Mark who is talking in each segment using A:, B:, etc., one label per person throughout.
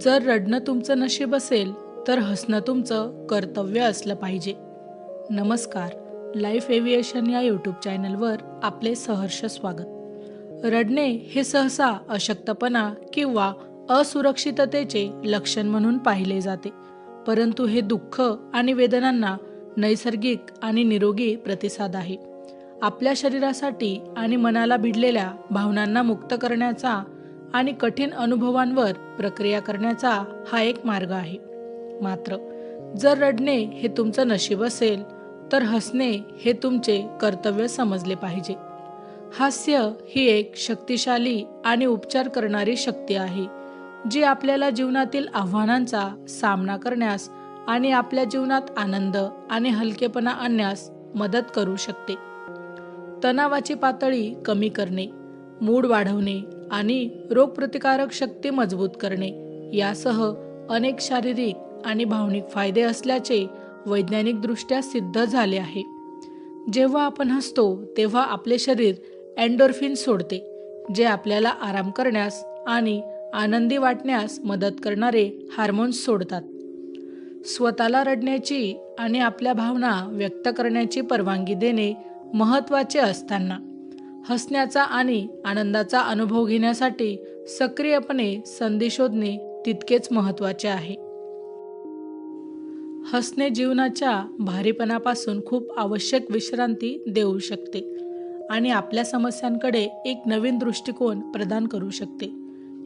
A: जर रडणं तुमचं नशीब असेल तर हसणं तुमचं कर्तव्य असलं पाहिजे. नमस्कार. लाईफ एव्हिएशन या यूट्यूब चॅनलवर आपले सहर्ष स्वागत. रडणे हे सहसा अशक्तपणा किंवा असुरक्षिततेचे लक्षण म्हणून पाहिले जाते. परंतु हे दुःख आणि वेदनांना नैसर्गिक आणि निरोगी प्रतिसाद आहे. आपल्या शरीरासाठी आणि मनाला भिडलेल्या भावनांना मुक्त करण्याचा आणि कठीण अनुभवांवर प्रक्रिया करण्याचा हा एक मार्ग आहे. मात्र जर रडणे हे तुमचं नशीब असेल तर हसणे हे तुमचे कर्तव्य समजले पाहिजे. हास्य ही एक शक्तिशाली आणि उपचार करणारी शक्ती आहे जी आपल्याला जीवनातील आव्हानांचा सामना करण्यास आणि आपल्या जीवनात आनंद आणि हलकेपणा आणण्यास मदत करू शकते. तणावाची पातळी कमी करणे मूड वाढवणे आणि रोगप्रतिकारक शक्ती मजबूत करणे यासह अनेक शारीरिक आणि भावनिक फायदे असल्याचे वैज्ञानिकदृष्ट्या सिद्ध झाले आहे. जेव्हा आपण हसतो तेव्हा आपले शरीर अँडोर्फिन सोडते जे आपल्याला आराम करण्यास आणि आनंदी वाटण्यास मदत करणारे हार्मोन्स सोडतात. स्वतःला रडण्याची आणि आपल्या भावना व्यक्त करण्याची परवानगी देणे महत्त्वाचे असताना हसण्याचा आणि आनंदाचा अनुभव घेण्यासाठी सक्रियपणे संधी शोधणे तितकेच महत्त्वाचे आहे. हसणे जीवनाच्या भारीपणापासून खूप आवश्यक विश्रांती देऊ शकते आणि आपल्या समस्यांकडे एक नवीन दृष्टिकोन प्रदान करू शकते.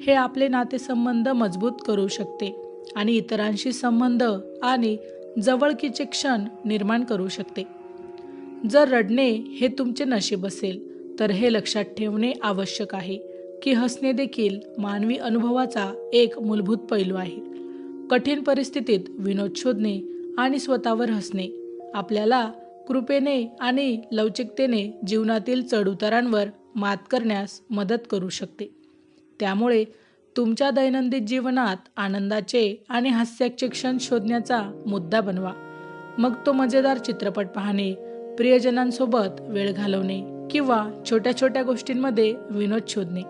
A: हे आपले नातेसंबंध मजबूत करू शकते आणि इतरांशी संबंध आणि जवळकीचे क्षण निर्माण करू शकते. जर रडणे हे तुमचे नशीब असेल तर हे लक्षात ठेवणे आवश्यक आहे की हसणे देखील मानवी अनुभवाचा एक मूलभूत पैलू आहे. कठीण परिस्थितीत विनोद शोधणे आणि स्वतःवर हसणे आपल्याला कृपेने आणि लवचिकतेने जीवनातील चढउतारांवर मात करण्यास मदत करू शकते. त्यामुळे तुमच्या दैनंदिन जीवनात आनंदाचे आणि हास्याचे क्षण शोधण्याचा मुद्दा बनवा. मग तो मजेदार चित्रपट पाहणे प्रियजनांसोबत वेळ घालवणे किंवा छोट्या छोट्या गोष्टींमध्ये विनोद शोधणे.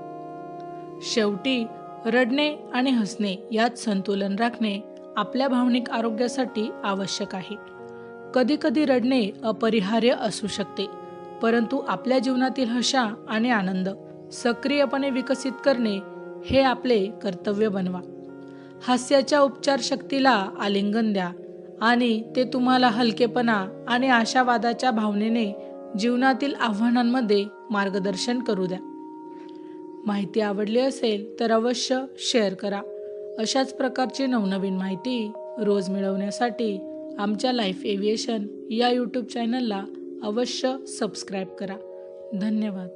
A: शेवटी रडणे आणि हसणे यात संतुलन राखणे आपल्या भावनिक आरोग्यासाठी आवश्यक आहे. कधी कधी रडणे अपरिहार्य असू शकते परंतु आपल्या जीवनातील हशा आणि आनंद सक्रियपणे विकसित करणे हे आपले कर्तव्य बनवा. हास्याच्या उपचार शक्तीला आलिंगन द्या आणि ते तुम्हाला हलकेपणा आणि आशावादाच्या भावनेने जीवनातील आव्हानांमध्ये मार्गदर्शन करू द्या. माहिती आवडली असेल तर अवश्य शेअर करा. अशाच प्रकारची नवनवीन माहिती रोज मिळवण्यासाठी आमच्या लाईफ एव्हिएशन या यूट्यूब चॅनलला अवश्य सबस्क्राईब करा. धन्यवाद.